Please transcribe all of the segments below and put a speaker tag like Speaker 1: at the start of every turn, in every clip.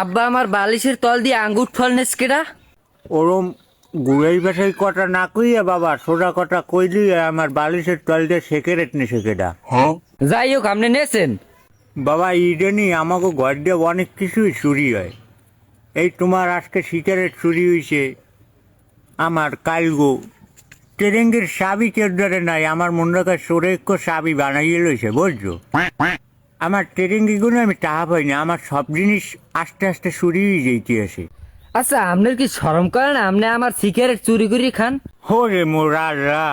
Speaker 1: আব্বা আমার বালিশের তল দিয়ে আঙ্গুর ফল নেসকেটা
Speaker 2: ওরম গুড়াই ভাষায় কটা না কইয়া বাবা সোজা কটা কইলি আমার বালিশের তল দিয়ে সেকেরেট নি সেকেটা
Speaker 1: যাই হোক আপনি নেছেন।
Speaker 2: বাবা ইডেনি আমাকে ঘর দিয়ে অনেক কিছুই চুরি হয়। এই তোমার আজকে সিগারেট চুরি হয়েছে আমার কালগো। ট্রেঙ্গের সাবি কেদারে নাই আমার মনে রাখার সরে সাবি বানাইয়ে লইছে বুঝছ? আমার ট্রেঙ্গিগুলো আমি টাকা পাইনি আমার সব জিনিস আস্তে আস্তে চুরি হয়ে যেতে আছে।
Speaker 1: আচ্ছা আপনার কি শরম করে না আপনি আমার সিগারেট চুরি করে খান।
Speaker 2: হোরে মোরারা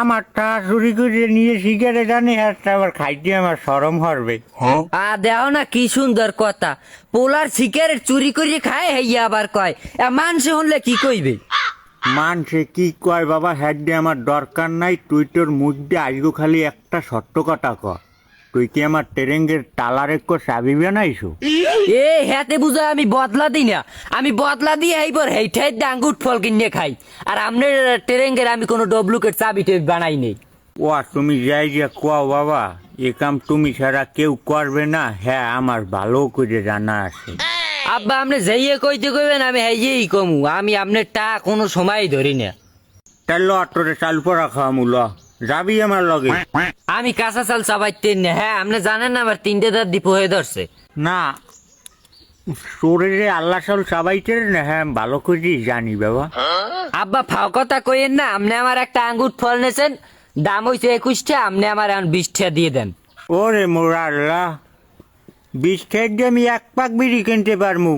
Speaker 2: আমার টা চুরি করে নিয়ে সিগারেট আনি একটা আবার খাইতে আমার সরম হরবে।
Speaker 1: আ দেও না কি সুন্দর কথা। পোলার সিগারেট চুরি করে খায় হেইয়া আবার কয়। এ মানুষ হলে কি কইবে?
Speaker 2: মানছে কি কয় বাবা হ্যাঁ দিয়ে আমার দরকার নাই তুই তোর মুখ দিয়ে আজগো খালি একটা সত্য কথা ক তুই কি আমার ট্রেঙ্গের টালার একটু চাবি বানাইছো?
Speaker 1: এ হেতে বুঝা আমি বদলা দিই না। আমি বদলা দিয়ে এইবার হেইঠাই আঙ্গুর ফল কিনে খাই। আর আপনার ট্রেঙ্গের আমি কোনো ডবলুকের চাবি টেবি বানাই নেই।
Speaker 2: ও তুমি যাই যে কোয়া বাবা এ কাম তুমি ছাড়া কেউ করবে না। হ্যাঁ আমার ভালো করে জানা আছে।
Speaker 1: আব্বা আপনি যাইয়ে কইতে কইবেন আমি হেইয়েই কমু। আমি আপনার টা কোনো সময় ধরি না।
Speaker 2: তাহলে অটোরে চালু পরা খাওয়া মূল যাবি আমার লগে।
Speaker 1: আমি কাঁচা চাল চাবাইতেন না। হ্যাঁ আপনি জানেন না আমার তিনটে দাঁত দীপ হয়ে ধরছে।
Speaker 2: না শরীরে আল্লাহ সাল চাবাইতে না হ্যাঁ ভালো করে জানি বাবা।
Speaker 1: আব্বা ফাও কথা কইেন না আপনি আমার একটা আঙ্গুর ফল নেছেন দাম হইছে একুশটা আপনি আমার এখন বিশটা দিয়ে দেন।
Speaker 2: ওরে মোরা আল্লাহ বিশ দিয়ে আমি এক পাক বিড়ি কিনতে পারমু।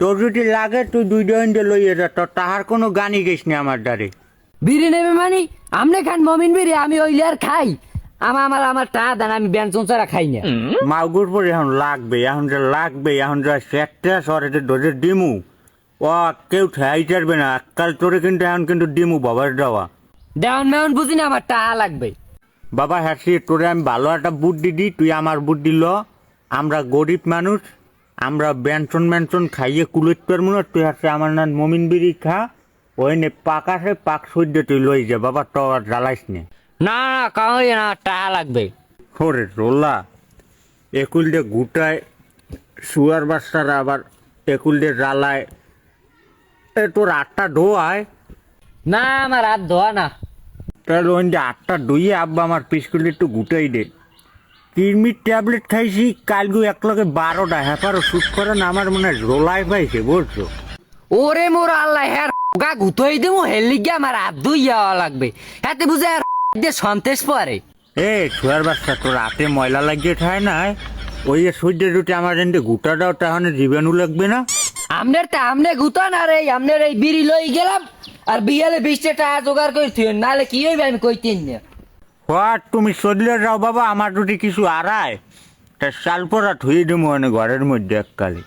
Speaker 2: তোর যদি লাগে তুই দুই ডজন লইয়ে যা তোর তাহার কোনো গানই গেছ না আমার দ্বারে।
Speaker 1: বিড়ি নেবে মানে? আপনি খান মমিন বিড়ি আমি ওইলে আর খাই। আমার আমার আমার টা দেন আমি ব্যঞ্জন ছাড়া খাই না।
Speaker 2: মাগুর পরে এখন লাগবে এখন যে লাগবে এখন যা সেটটা সরেতে ডোজের ডিমু। ও কেউ ঠাই চারবে না কাল তোরে কিন্তু এখন কিন্তু ডিমু বাবার দেওয়া।
Speaker 1: দেওয়ান মেওন বুঝি না আমার টাকা লাগবে।
Speaker 2: বাবা হ্যাঁ তোরে আমি ভালো একটা বুদ্ধি দিই তুই আমার বুদ্ধি ল। আমরা গরিব মানুষ আমরা ব্যঞ্চন ম্যানচন খাইয়ে কুলেট পারব না তুই হচ্ছে আমার নাম মমিন বিড়ি খা। ওই নে পাক আছে পাক সহ্য তুই লই যা বাবা তো আর জ্বালাইস নে।
Speaker 1: না না কাউই না টাকা লাগবে।
Speaker 2: ওরে রোলা একুল দিয়ে গুটায় শুয়ার বাচ্চারা আবার একুল দিয়ে জ্বালায়। এ তোর আটটা ডোয়ায়
Speaker 1: না আমার হাত ধোয়া না।
Speaker 2: তাহলে ওই যে আটটা ডইয়ে আব্বা আমার পিসকুল একটু গুটাই দে। কিরমির ট্যাবলেট খাইছি কালগু এক লগে বারোটা হ্যাপারও শুট করে না আমার মনে হয় রোলায় পাইছে বুঝছ?
Speaker 1: ওরে মোর আল্লাহ হ্যাঁ গা গুতোই দেবো হেলি গিয়ে আমার ধুই যাওয়া লাগবে। হাতে বুঝে আর দিয়ে সন্তেষ পরে।
Speaker 2: এ ছুয়ার বাচ্চা তোর হাতে ময়লা লাগিয়ে খায় না? ওই যে সূর্য রুটি আমার এনে গুটা দাও তাহলে জীবাণু লাগবে না?
Speaker 1: আমনের তা আমনে গুতান আর এই আমনের এই বিড়ি লই গেলাম আর বিয়ালে বিশটা টাকা জোগাড় করে থুয়েন নাহলে কি হইবে আমি কইতেন না।
Speaker 2: হোয়াট তুমি চললে যাও বাবা আমার যদি কিছু আড়ায় তা শাল পরা থুয়ে দেবো মানে ঘরের মধ্যে এককালে।